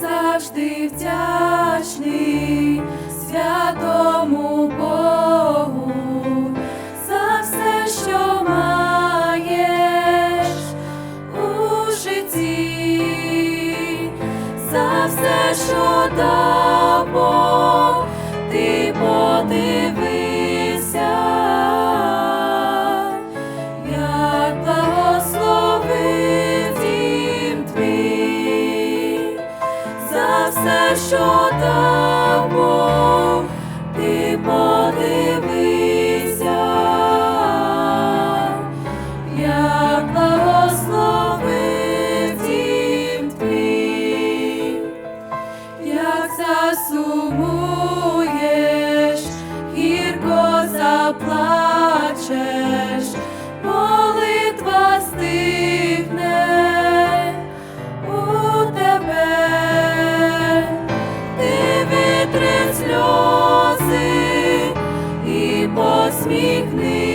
завжди вдячний святому Богу за все, що маєш у житті, за все, що Бог, ти подивися, все, що дав Бог, ти подивися, як благословив дім твій, як засумуєш, гірко заплачеш, і